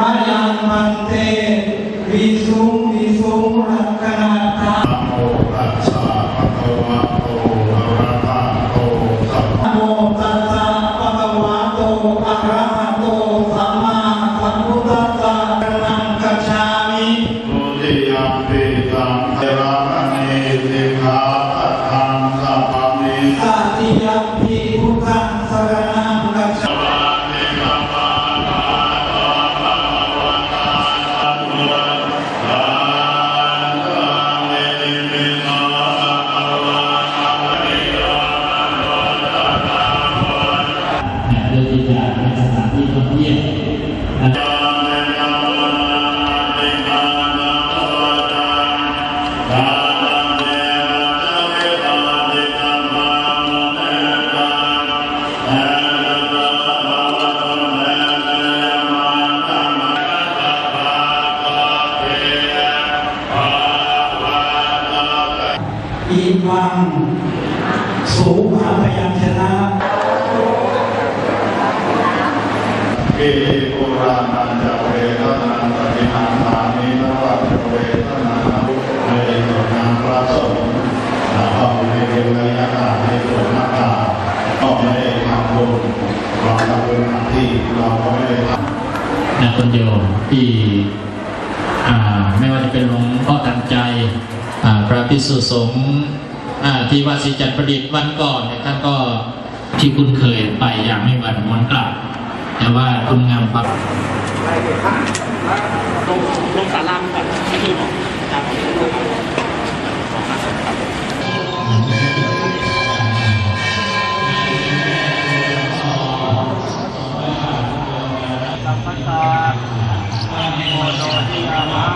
มายังมันเตวิสุงวิสุงรักนาตาโมตัสสะภะคะวะโตอะระหะโตสัมมาโมตัสสะภะคะวะโตอะระหะโตสัมมาสัมพุทธัสสะนังกัจฉามิทุติยมปิตังเทระ เพื่อที่จะเป็นสถานที่ท่องเที่ยวอีวังสูภาพยัญชนะ เอ ปุรานันจะเวทนาปฏิหารฐานินวัตเวทนาในส่วนงานพระสงฆ์นะก็ในเรื่องระยะการในส่วนหน้าตาก็ไม่ได้ทำบุญเราทำบุญหน้าที่เราก็ไม่ได้ทำนะคุณโยมที่ไม่ว่าจะเป็นหลวงพ่อทันใจพระพิสุสงฆ์ที่วัดศรีจันทร์ประดิษฐ์วันก่อนนี่ยท่านก็ที่คุณเคยไปอย่างไม่หวั่นหวนกลับ ว่าคุณงามความลงลงสารามก่อนที่คือบอกครับสัพพะตาโมโนทิยามะ